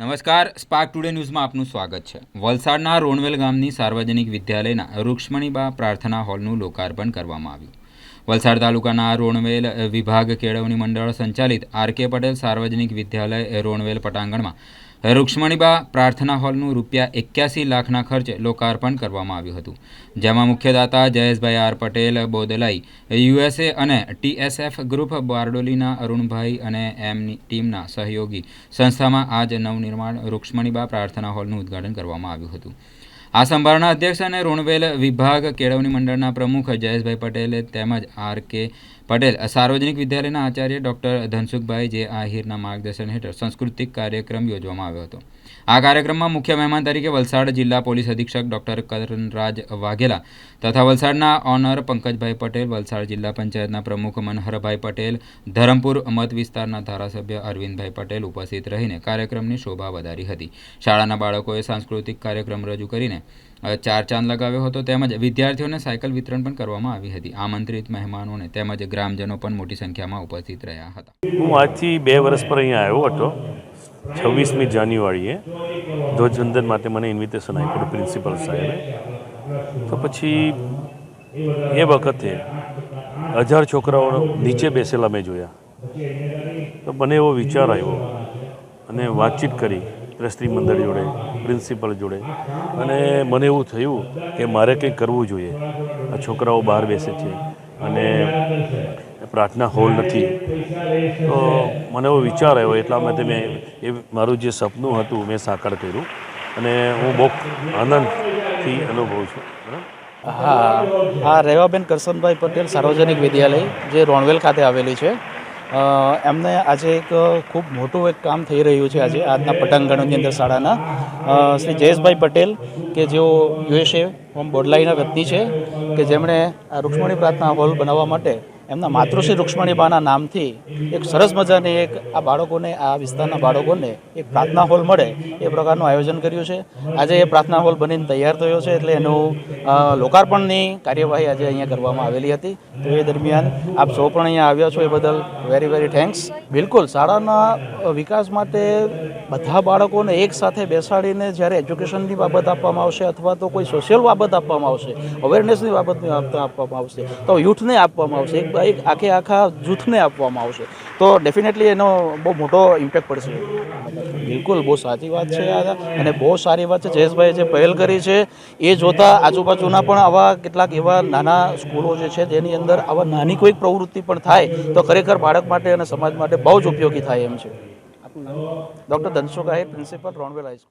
નમસ્કાર spark today ન્યૂઝમાં આપનું સ્વાગત છે. વલસાડના રોણવેલ ગામની સાર્વજનિક વિદ્યાલયના રૂક્ષ્મણીબા પ્રાર્થના હોલનું લોકાર્પણ કરવામાં આવ્યું. વલસાડ તાલુકાના રોણવેલ વિભાગ કેળવણી મંડળ સંચાલિત આર કે પટેલ સાર્વજનિક વિદ્યાલય રોણવેલ પટાંગણમાં રૂક્ષ્મણીબા પ્રાર્થના હોલનું રૂપિયા એક્યાસી લાખના ખર્ચે લોકાર્પણ કરવામાં આવ્યું હતું, જેમાં મુખ્યદાતા જયેશભાઈ આર પટેલ, બોદલાઈ, યુએસએ અને ટીએસએફ ગ્રુપ, બારડોલીના અરુણભાઈ અને એમની ટીમના સહયોગી સંસ્થામાં આજ નવનિર્માણ રૂક્ષ્મણીબા પ્રાર્થના હોલનું ઉદ્ઘાટન કરવામાં આવ્યું હતું. આ સંભાળના અધ્યક્ષ અને ઋણવેલ વિભાગ કેળવણી મંડળના પ્રમુખ જયેશભાઈ પટેલે તેમજ આર કે પટેલ, સાર્વજનિક વિદ્યાલયના આચાર્ય ડૉક્ટર ધનસુખભાઈ, જે આહિરના માર્ગદર્શન હેઠળ સાંસ્કૃતિક કાર્યક્રમ યોજવામાં આવ્યો હતો. આ કાર્યક્રમમાં મુખ્ય મહેમાન તરીકે વલસાડ જિલ્લા પોલીસ અધિક્ષક ડૉક્ટર કરણરાજ વાઘેલા તથા વલસાડના ઓનર પંકજભાઈ પટેલ, વલસાડ જિલ્લા પંચાયતના પ્રમુખ મનહરભાઈ પટેલ, ધરમપુર મત વિસ્તારના ધારાસભ્ય અરવિંદભાઈ પટેલ ઉપસ્થિત રહીને કાર્યક્રમની શોભા વધારી હતી. શાળાના બાળકોએ સાંસ્કૃતિક કાર્યક્રમ રજૂ કરીને ચાર ચાંદ લગાવ્યો હતો તેમજ વિદ્યાર્થીઓને સાયકલ વિતરણ પણ કરવામાં આવી હતી. આમંત્રિત મહેમાનોને તેમજ ગ્રામજનો પણ મોટી સંખ્યામાં ઉપસ્થિત રહ્યા હતા. હું આજથી બે વર્ષ પર અહીંયા આવ્યો હતો. છવ્વીસમી જાન્યુઆરીએ ધ્વજવંદન માટે મને ઇન્વિટેશન આપ્યું પ્રિન્સિપલ સાહેબે. તો પછી એ વખતે હજાર છોકરાઓ નીચે બેસેલા મેં જોયા. તો મને એવો વિચાર આવ્યો અને વાતચીત કરી. ટ્રસ્ટી મંડળ જોડે, પ્રિન્સિપલ જોડે. અને મને એવું થયું કે મારે કંઈક કરવું જોઈએ. આ છોકરાઓ બહાર બેસે છે અને પ્રાર્થના હોલ નથી. તો મને એવો વિચાર આવ્યો, એટલા માટે મેં એ મારું જે સપનું હતું, મેં સાકાર કર્યું. અને હું બહુ આનંદથી અનુભવું છું. બરાબર? હા આ રેવાબેન કરશનભાઈ પટેલ, સાર્વજનિક વિદ્યાલય, જે રોણવેલ ખાતે આવેલી છે. એમને આજે એક ખૂબ મોટું એક કામ થઈ રહ્યું છે આજે આજના પટાંગણોની અંદર શાળાના. શ્રી જયેશભાઈ પટેલ, કે જેઓ યુએસએ હોમ બોડલાઈના વ્યક્તિ છે, કે જેમણે આ રૂક્ષ્મણી પ્રાર્થના હોલ બનાવવા માટે એમના માતૃશ્રી રૂક્ષ્મણીબાના નામથી એક સરસ મજાની એક આ બાળકોને, આ વિસ્તારના બાળકોને એક પ્રાર્થના હોલ મળે એ પ્રકારનું આયોજન કર્યું છે. આજે એ પ્રાર્થના હોલ બનીને તૈયાર થયો છે એટલે એનું લોકાર્પણની કાર્યવાહી આજે અહીંયા કરવામાં આવેલી હતી. તો એ દરમિયાન આપ સૌ પણ અહીંયા આવ્યા છો એ બદલ વેરી વેરી થેન્ક્સ બિલકુલ, શાળાના વિકાસ માટે બધા બાળકોને એકસાથે બેસાડીને જ્યારે એજ્યુકેશનની બાબત આપવામાં આવશે અથવા તો કોઈ સોશિયલ બાબત આપવામાં આવશે અવેરનેસની બાબત આપવામાં આવશે, તો યુથને આપવામાં આવશે. એક એક આખે આખા જૂથને આપવામાં આવશે. તો ડેફિનેટલી એનો બહુ મોટો ઇમ્પેક્ટ પડશે. બિલકુલ બહુ સાચી વાત છે આ અને બહુ સારી વાત છે જયેશભાઈએ જે પહેલ કરી છે એ જોતાં આજુબાજુના પણ આવા કેટલાક એવા નાના સ્કૂલો જે છે તેની અંદર આવા નાની કોઈક પ્રવૃત્તિ પણ થાય તો ખરેખર બાળક માટે અને સમાજ માટે બહુ જ ઉપયોગી થાય એમ છે. Doctor Dhansukh Ahir principal Ronvel high school.